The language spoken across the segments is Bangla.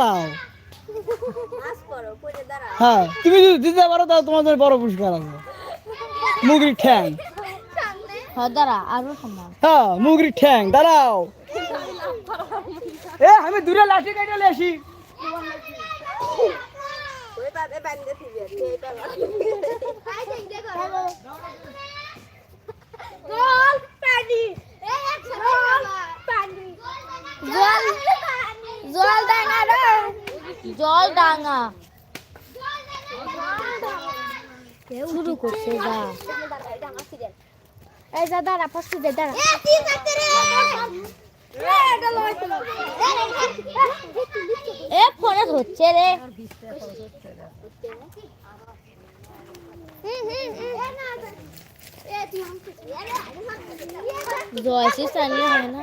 দাঁড়াও। হ্যাঁ তুমি যদি দিতে পারো তাহলে তোমার জন্য বড় পুরস্কার আছে। মুগরি ঠ্যাং। হ্যাঁ হ্যাঁ মুগরি ঠ্যাং দাঁড়াও। এ আমি দূরে লাঠি কেটে আসি জল জল ডাঙা জল ডাঙা শুরু করছে যা। এই যা দাঁড়া ফার্স্ট দে দাঁড়া। এ ফোনে হচ্ছে রে। জয়সি চালিয়ে হয় না?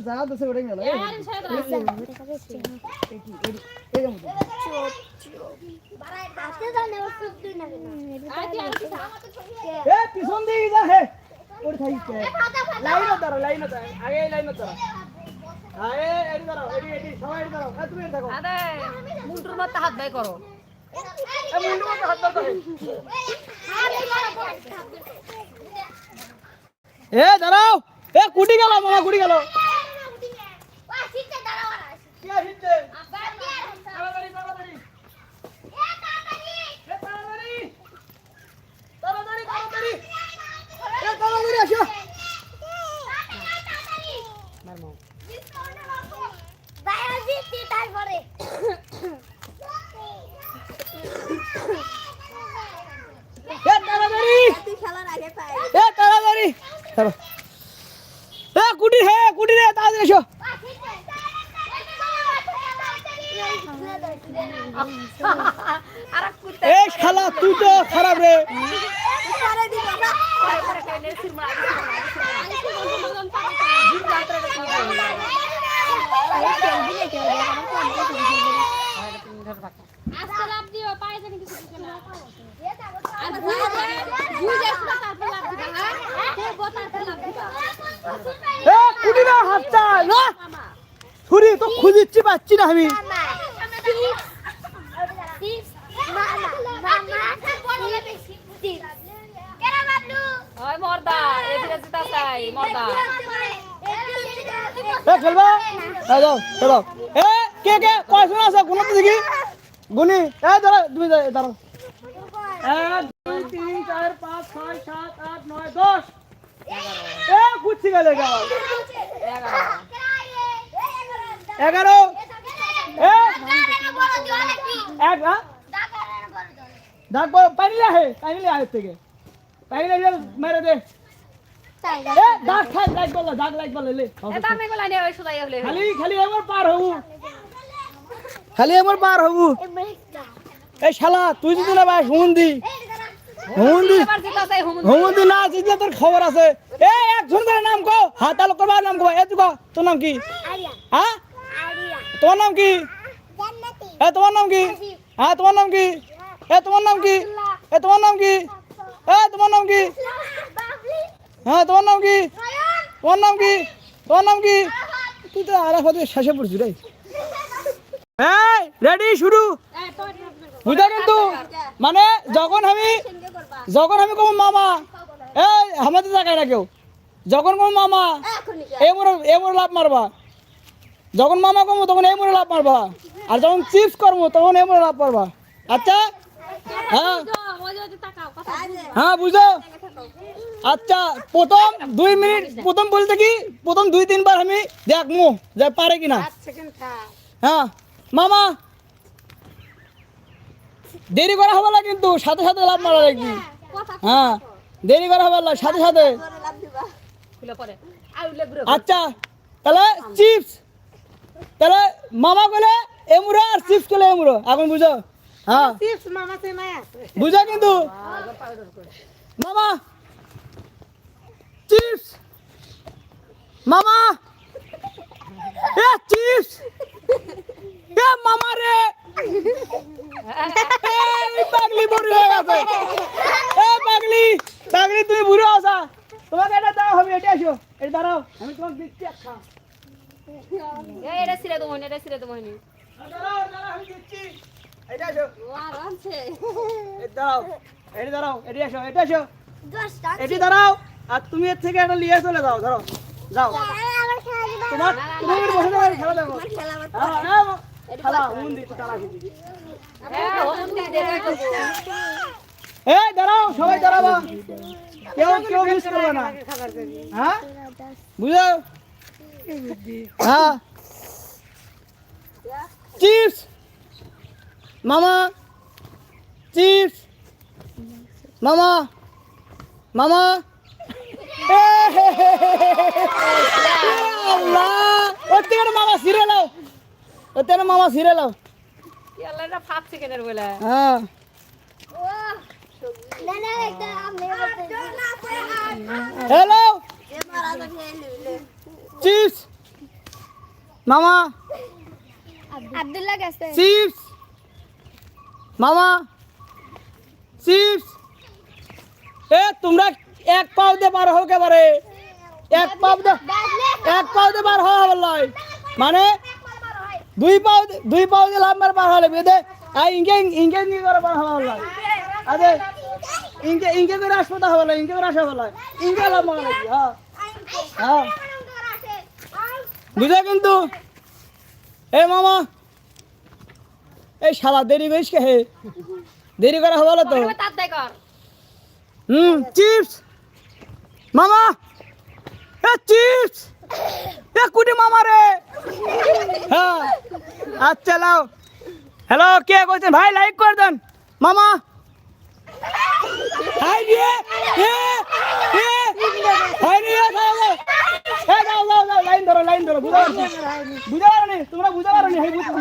যা এই মতো এ পিছন দিকে যা হে ওর খাইছে লাইন দাঁড়াও আগে লাইন দাঁড়াও আরে এডি দাঁড়াও এডি এডি সবাই এডি দাঁড়াও এ তুমি এডি থাকো আরে মুন্টুর মতো হাত বাই করো হাত এ দাঁড়াও এ কুটি গেল মামা কুটি গেল তাড়াতাড়ি তাড়াতাড়ি এ তাড়াতাড়ি তাড়াতাড়ি তাড়াতাড়ি এ তাড়াতাড়ি আসো তারপরে এ তাড়াতাড়ি এ তাড়াতাড়ি চলো এ কুটি হে কুটি রে তাড়াতাড়ি এসো আর কুত্তে এ শালা তুই তো খারাপ রে এ কুটি না হাতটা না ছুরি তো খুঁজিচ্ছি পাচ্ছি না আমি। দাও দাও। এ, কে কে? আছে? তো দেখি। গুনি এ দুই তিন, চার, পাঁচ, ছয়, সাত, আট এ এগারো। এ, এক হ্যাঁ? দাগ বল- পানি লে আহে পানি লে আহে থেকে। পানি লে মেরে দে। দাগ খাই লাইট বল দাগ লাইট বল লে। এটা আমি গলা নিয়ে ওই সুদাই হলে খালি খালি একবার পার হবু। খালি একবার পার হবু। এই শালা তুই যদি না ভাই হুমন্দি হুমন্দি এবার যেটা চাই হুমুন না জিতলে তোর খবর আছে। এই একজন ধরে নাম কো হ্যাঁ তাহলে করবার নাম কো এ তুই কো তোর নাম কি? হ্যাঁ তোমার নাম কি? এ তোমার নাম কি? হ্যাঁ তোমার নাম কি? এ তোমার নাম কি? এ তোমার নাম কি? এ তোমার নাম কি? হ্যাঁ তোমার নাম কি? তোমার নাম কি? তোমার নাম কি? তুই তো আর হতে শেষে পড়ছি রে। এই রেডি শুরু। বুঝা কিন্তু মানে যখন আমি যখন আমি কম মামা এই আমাদের জায়গায় না কেউ? যখন কম মামা এই মোড়ে এই মোড়ে লাভ মারবা। যখন মামা কমো তখন এই মোড়ে লাভ মারবা। আর যখন চিপস করব তখন এই মোড়ে লাভ মারবা। আচ্ছা? হ্যাঁ। হ্যাঁ বুঝো। আচ্ছা প্রথম দুই মিনিট প্রথম বলতে কি? প্রথম দুই তিনবার আমি দেখ মু যে পারে কিনা। হ্যাঁ মামা। দেরি করা হবে না কিন্তু সাথে সাথে লাভ মারা লাগবি। হ্যাঁ দেরি করা হবে না সাথে সাথে আচ্ছা তাহলে চিপস। তাহলে মামা বলে এমুরো আর চিপস খেলে এমুরো এখন বুঝো? হ্যাঁ। চিপস মামা সে নাই আছে। বুঝো কিন্তু? মামা! চিপস! মামা! এ চিপস! এ মামা রে! পাগলি বুড়ি হয়ে গেছে। এ পাগলি পাগলি তুমি বুড়ো আছা তোমাকে এটা দাও হবে এটা আসো এটা দাঁড়াও আমি তোমাকে দিচ্ছি একটা এটা ছিঁড়ে দেবো এটা ছিঁড়ে দেবো দাঁড়াও দাঁড়াও আমি দিচ্ছি। এটা আসো দাঁড়াও। এটি দাঁড়াও এটি আসো এটা আসো এটি দাঁড়াও আর তুমি এর থেকে একটা নিয়ে চলে যাও ধরো যাও। তোমার তুমি বসে যাও খেলা দেখো হ্যাঁ, হ্যাঁ, খেলা মন তারা এই দাঁড়াও সবাই দাঁড়াবা। কেউ কেউ মিস করবে না। হ্যাঁ? বুঝো হ্যাঁ। চিপস মামা! চিপস মামা মামা। ওর মামা সিরে লাও ওর মামা সিরে লাও হ্যাঁ। হ্যালো চিপস মামা? আব্দুল্লাহ গেছে। চিপস মামা? চিপস এ, তোমরা এক পাও দে বার হোক এবারে এক পাও দে এক পাও দে বার হওয়া বললাই মানে দুই পাও দুই পাও দে লাম্বার বার হলে বেদে আর ইনকে ইনকে নিয়ে করে বার হওয়া বললাই আরে ইনকে ইনকে করে আসপতা হওয়া বললাই ইনকে করে আসা বললাই ইনকে লাম্বা লাগি হ্যাঁ। হ্যাঁ। বুঝে কিন্তু? এ, মামা। এই শালা দেরি করিস কে হে? দেরি করা হবে তো? হুম, চিপস। মামা, এ চিপস। এ কুটি মামা রে। হ্যাঁ আচ্ছা লাও হ্যালো, কে কইছেন ভাই লাইক করে দেন। মামা। হাই দিয়ে এ এ হাই দিয়ে দাও দাও দাও লাইন ধরো লাইন ধরো বুঝা পারছি? বুঝা পারনি তোমরা বুঝা পারনি হাই বুঝছি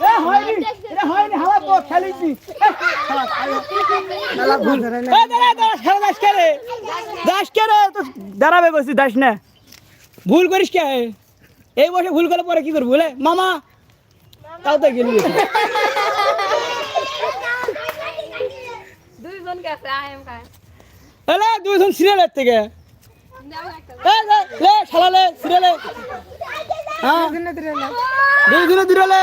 এ হয়নি এটা হয়নি হালা দাঁড়া, দাঁড়া, সারা দাস কে রে? দাস কে রে? তো দাঁড়াবে দাস না। ভুল করিস কে? এই বসে ভুল করলে পরে কি করব বলে? মামা তাও তো গেলি দুইজন গেছে আই এম খায়। এলে দুইজন সিরিয়ালের থেকে। এ, লে, লে সিরিয়ালে হ্যাঁ। দুইজনে দিলে সরে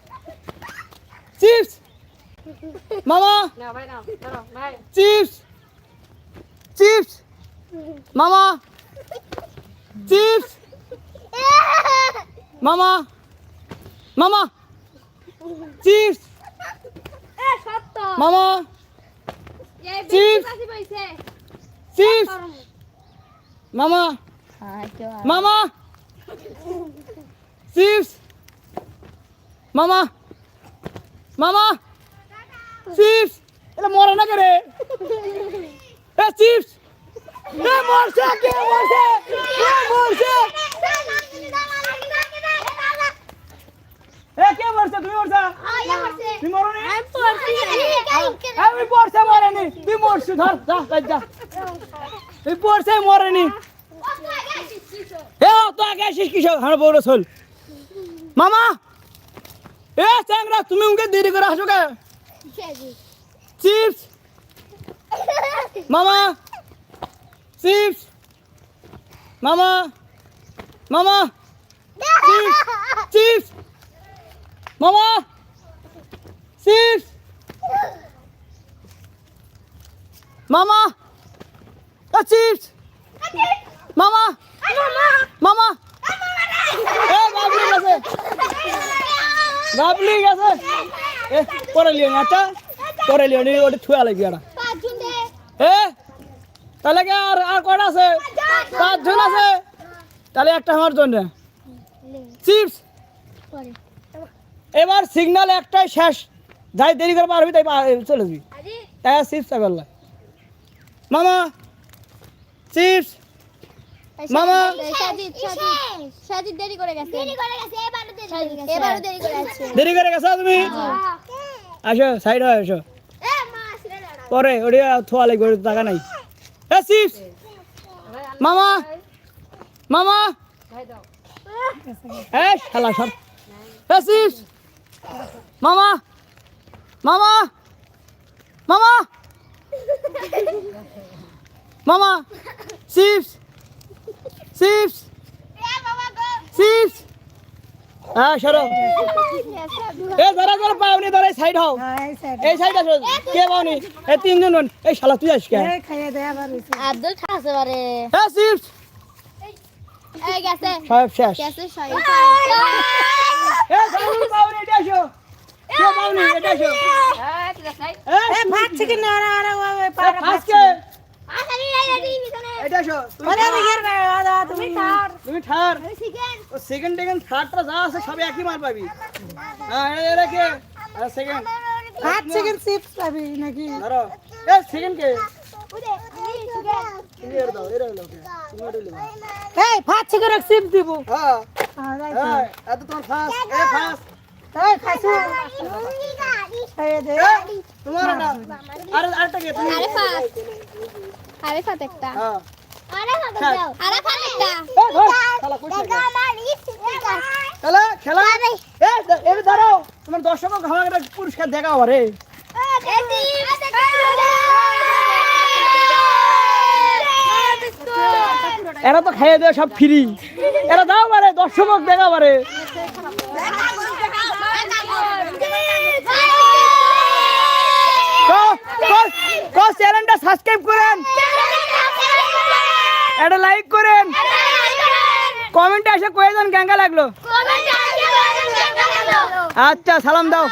চিপস মামা চিপস চিপস মামা চিপস মামা মামা চিপস মামা চিপস চিপস মামা মামা চিপস মামা মামা! চিপস! এটা মরে না করে এ চিপস! এ মরছে কে? মরছে! এ মরছে! এ কে মরছে? তুমি মরছা? তুমি মরনি? আমি পড়ছে মরেনি। তুই মরছিস ধর যা যা। তুই পড়ছে মরেনি। এ তো আগে আসিস কিসব? হাড় বড় চল মামা! এ চ্যাংরা তুমি উনকে দেরি করে আসো কে? চিপস। মামা। চিপস। মামা। মামা। চিপস। চিপস। মামা। চিপস। মামা। চিপস। মামা। মামা। এ বাবলি গেছে বাবলি গেছে। এ পরে লিও নি, আচ্ছা। পরে লিও নি ওটা এটা পাঁচজন দে এ তাহলে কি আর আর কটা আছে? পাঁচজন আছে। তাহলে একটা আমার জন্য। চিপস। এবার সিগন্যাল একটাই শেষ। যাই দেরি করে পারবি তাই চলে যাবি। আজি তাই চিপস চাইবার মামা চিপস। মামা। সাজিদ সাজিদ সাজিদ দেরি করে গেছে। দেরি করে গেছে এবারও দেরি করে গেছে। এবারও দেরি করে গেছে। দেরি করে গেছো তুমি? আসো সাইড হয়ে আসো। এ মা আসলে দাঁড়া পরে ওটা থোয়া লাগবে টাকা নাই। এ মামা! মামা! ভাই দাও এ শালা সর এ চিপস মামা! মামা! মামা! মামা! চিপস চিপস এ বাবা গো চিপস হ্যাঁ সরো এ ধরা ধরা পাওনি ধরা সাইড হও। এই সাইড আসো। কে পাওনি? এই তিনজন বোন। এই শালা তুই আসিস কে? এই খাইয়ে দেয়া আবার হইছে আব্দুল খাসে পারে এ চিপস এই গেছে। সব শেষ। গেছে সই এ ধরা পাওনি এটা আসো। কে পাওনি এটা আসো। হ্যাঁ এ ভাত চিকেন না না না ওই এ এটা আসো তুমি ও সেকেন্ড সেকেন্ড থার্ডটা যা আছে সবে একই মার পাবি। হ্যাঁ আর সেকেন্ড ভাত চিকেন চিপস পাবি নাকি? ধরো। এ সেকেন্ড কে? এই ভাত চিকেন চিপস দিব। হ্যাঁ। হ্যাঁ হ্যাঁ এত তোমার এ ফার্স্ট তোমার হ্যাঁ। দর্শক পুরস্কার দেখাও আরে এরা তো খাইয়ে দেয় সব ফ্রি এরা দাও পারে দর্শক দেখা পারে সাবস্ক্রাইব করেন। একটা লাইক করেন। কমেন্টে এসে কয়ে দেন কেঙ্গা লাগল। আচ্ছা সালাম দাও।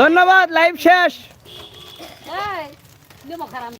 ধন্যবাদ লাইভ শেষ।